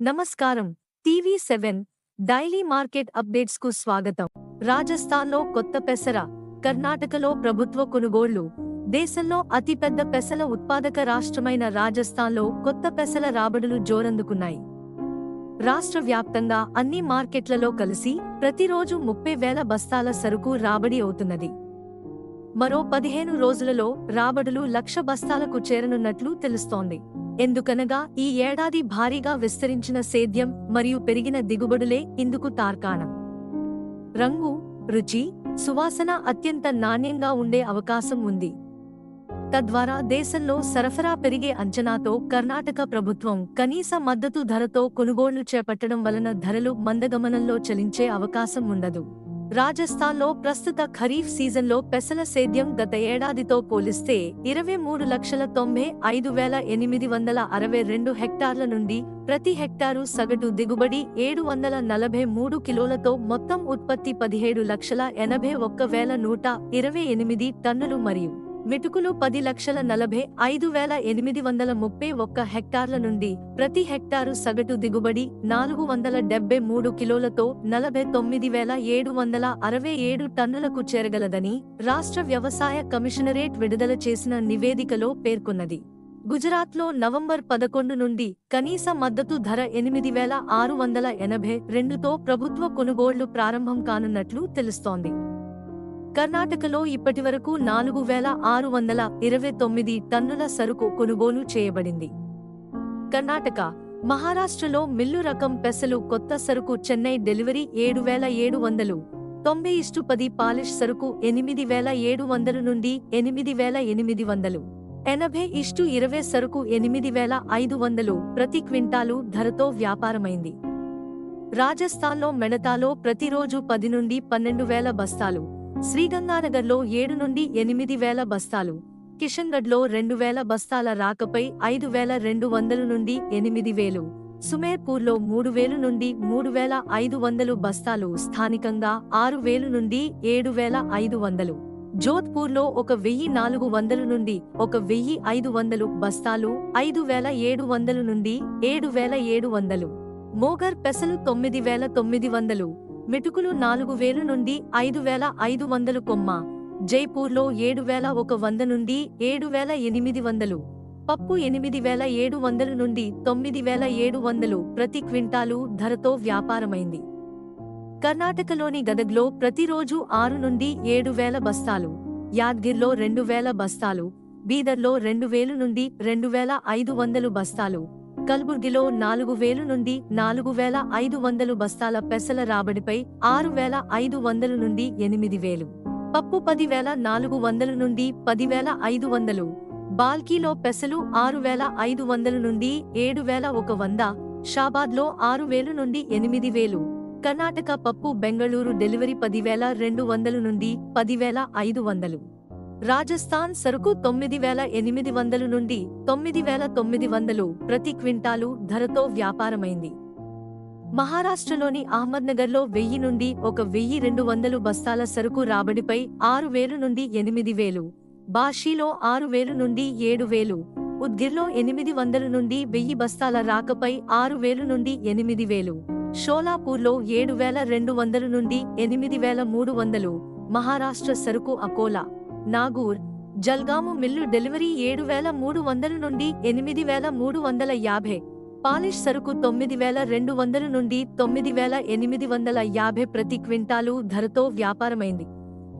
నమస్కారం. TV seven daily market అప్డేట్స్కు స్వాగతం. రాజస్థాన్లో కొత్త పెసర కర్ణాటకలో ప్రభుత్వ కొనుగోళ్ళు. దేశంలో అతిపెద్ద పెసల ఉత్పాదక రాష్ట్రమైన రాజస్థాన్లో కొత్త పెసల రాబడులు జోరందుకున్నాయి. రాష్ట్ర వ్యాప్తంగా అన్ని మార్కెట్లలో కలిసి ప్రతిరోజు ముప్పై వేల బస్తాల సరుకు రాబడి అవుతున్నది. మరో పదిహేను రోజులలో రాబడులు లక్ష బస్తాలకు చేరనున్నట్లు తెలుస్తోంది. ఎందుకనగా ఈ ఏడాది భారీగా విస్తరించిన సేద్యం మరియు పెరిగిన దిగుబడులే ఇందుకు తార్కాణం. రంగు రుచి సువాసన అత్యంత నాణ్యంగా ఉండే అవకాశం ఉంది. తద్వారా దేశంలో సరఫరా పెరిగే అంచనాతో కర్ణాటక ప్రభుత్వం కనీస మద్దతు ధరతో కొనుగోళ్ళు చేపట్టడం వలన ధరలు మందగమనంలో చలించే అవకాశం ఉండదు. రాజస్థాన్లో ప్రస్తుత ఖరీఫ్ సీజన్లో పెసల సేద్యం గత ఏడాదితో పోలిస్తే ఇరవై మూడు లక్షల తొంభై ఐదు వేల ఎనిమిది వందల అరవై రెండు హెక్టార్ల నుండి ప్రతి హెక్టారు సగటు దిగుబడి ఏడు వందల నలభై మూడు కిలోలతో మొత్తం ఉత్పత్తి పదిహేడు లక్షల ఎనభై ఒక్క వేల నూట ఇరవై ఎనిమిది టన్నులు మరియు మెటుకులు పది లక్షల నలభై ఐదు వేల ఎనిమిది వందల ముప్పై ఒక్క హెక్టార్ల నుండి ప్రతి హెక్టారు సగటు దిగుబడి నాలుగు వందల డెబ్బై మూడు కిలోలతో నలభై తొమ్మిది వేల ఏడు వందల అరవై ఏడు టన్నులకు చేరగలదని రాష్ట్ర వ్యవసాయ కమిషనరేట్ విడుదల చేసిన నివేదికలో పేర్కొన్నది. గుజరాత్లో నవంబర్ పదకొండు నుండి కనీస మద్దతు ధర ఎనిమిది వేల ఆరు వందల ఎనభై రెండుతో ప్రభుత్వ కొనుగోళ్ళు ప్రారంభం కానున్నట్లు తెలుస్తోంది. కర్ణాటకలో ఇప్పటివరకు నాలుగు వేల ఆరు వందల ఇరవై తొమ్మిది టన్నుల సరుకు కొనుగోలు చేయబడింది. కర్ణాటక మహారాష్ట్రలో మిల్లు రకం పెసలు కొత్త సరుకు చెన్నై డెలివరీ ఏడు వేల ఏడు వందలు తొంభై ఇష్టు పది పాలిష్ సరుకు ఎనిమిది వేల ఏడు వందలు నుండి ఎనిమిది వేల ఎనిమిది వందలు ఎనభై ఇష్టు ఇరవై సరుకు ఎనిమిది వేల ఐదు వందలు ప్రతి క్వింటాలు ధరతో వ్యాపారమైంది. రాజస్థాన్లో మెడతాలో ప్రతిరోజు పది నుండి పన్నెండు వేల బస్తాలు శ్రీగంగానగర్లో ఏడు నుండి ఎనిమిది వేల బస్తాలు కిషన్గఢ్లో రెండు వేల బస్తాల రాకపై ఐదు వేల రెండు వందలు నుండి ఎనిమిది వేలు సుమేర్పూర్లో మూడు వేలు నుండి మూడు వేల ఐదు వందలు బస్తాలు స్థానికంగా ఆరు వేలు నుండి ఏడు వేల ఐదు వందలు జోధ్పూర్లో ఒక వెయ్యి నాలుగు వందలు నుండి ఒక వెయ్యి ఐదు వందలు బస్తాలు ఐదు వేల ఏడు వందలు నుండి ఏడు వేల ఏడు వందలు మోగర్ పెసలు తొమ్మిది వేల తొమ్మిది వందలు మెటుకులు నాలుగు వేలు నుండి ఐదు వేల ఐదు వందలు కొమ్మ. జైపూర్లో ఏడు వేల ఒక వంద నుండి ఏడు వేల ఎనిమిది వందలు. పప్పు ఎనిమిది వేల ఏడు వందలు నుండి తొమ్మిది వేల ఏడు వందలు ప్రతి క్వింటాలు ధరతో వ్యాపారమైంది. కర్ణాటకలోని గదగ్లో ప్రతిరోజు ఆరు నుండి ఏడు వేల బస్తాలు. యాద్గిర్లో రెండు వేల బస్తాలు. బీదర్లో రెండు వేలు నుండి రెండు వేల ఐదు వందలు బస్తాలు. కల్బుర్గిలో నాలుగు వేలు నుండి నాలుగు వేల ఐదు వందలు బస్తాల పెసల రాబడిపై ఆరు వేల ఐదు వందలు నుండి ఎనిమిది వేలు. పప్పు పదివేల నాలుగు వందలు నుండి పదివేల ఐదు వందలు. బాల్కీలో పెసలు ఆరు వేల ఐదు వందలు నుండి ఏడు వేల ఒక వంద. షాబాద్లో ఆరు వేలు నుండి ఎనిమిది వేలు. కర్ణాటక పప్పు బెంగళూరు డెలివరీ పదివేల రెండు వందలు నుండి పదివేల ఐదు వందలు. రాజస్థాన్ సరుకు తొమ్మిది వేల ఎనిమిది వందలు నుండి తొమ్మిది వేల తొమ్మిది వందలు ప్రతి క్వింటాలు ధరతో వ్యాపారమైంది. మహారాష్ట్రలోని అహ్మద్నగర్లో వెయ్యి నుండి ఒక వెయ్యి రెండు వందలు బస్తాల సరుకు రాబడిపై ఆరు వేలు నుండి ఎనిమిది వేలు బాషీలో ఆరు వేలు నుండి ఏడు వేలు ఉద్గిర్లో ఎనిమిది వందల నుండి వెయ్యి బస్తాల రాకపై ఆరు వేలు నుండి ఎనిమిది వేలు షోలాపూర్లో ఏడు వేల రెండు వందల నుండి ఎనిమిది వేల మూడు వందలు మహారాష్ట్ర సరుకు అకోలా. నాగూర్ జల్గాము మిల్లు డెలివరీ ఏడు వేల మూడు వందల నుండి ఎనిమిది వేల మూడు వందల యాభై పాలిష్ సరుకు తొమ్మిది వేల రెండు వందల నుండి తొమ్మిది వేల ఎనిమిది వందల యాభై ప్రతి క్వింటాలు ధరతో వ్యాపారమైంది.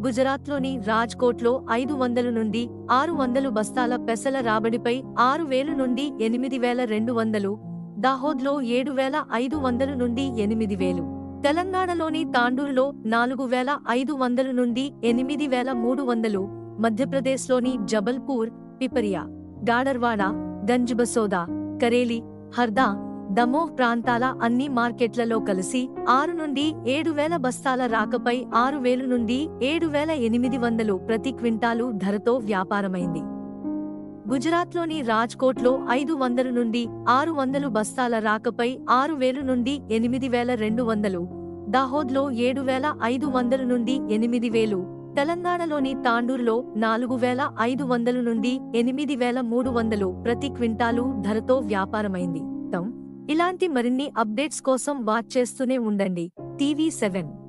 గుజరాత్లోని రాజ్కోట్లో ఐదు వందల నుండి ఆరు వందలు బస్తాల పెసల రాబడిపై ఆరు వేలు నుండి ఎనిమిది వేల రెండు వందలు దాహోద్లో ఏడు వేల ఐదు వందల నుండి ఎనిమిది వేలు. తెలంగాణలోని తాండూరులో నాలుగు వేల ఐదు వందల నుండి ఎనిమిది వేల మూడు వందలు మధ్యప్రదేశ్లోని జబల్పూర్ పిపరియా గాడర్వాడ గంజ్బసోదా కరేలి హర్దా దమోహ్ ప్రాంతాల అన్ని మార్కెట్లలో కలిసి ఆరు నుండి ఏడు వేల బస్తాల రాకపై ఆరు వేలు నుండి ఏడు వేల ఎనిమిది వందలు ప్రతి క్వింటాలు ధరతో వ్యాపారమైంది. గుజరాత్లోని రాజ్కోట్లో ఐదు వందల నుండి ఆరు వందలు బస్తాల రాకపై ఆరు వేలు నుండి ఎనిమిది వేల రెండు వందలు దాహోద్లో ఏడు వేల ఐదు వందల నుండి ఎనిమిది వేలు తెలంగాణలోని తాండూరులో నాలుగు వేల ఐదు వందలు నుండి ఎనిమిది వేల మూడు వందలు ప్రతి క్వింటాలు ధరతో వ్యాపారమైంది. ఇలాంటి మరిన్ని అప్డేట్స్ కోసం వాచ్ చేస్తూనే ఉండండి. TV seven.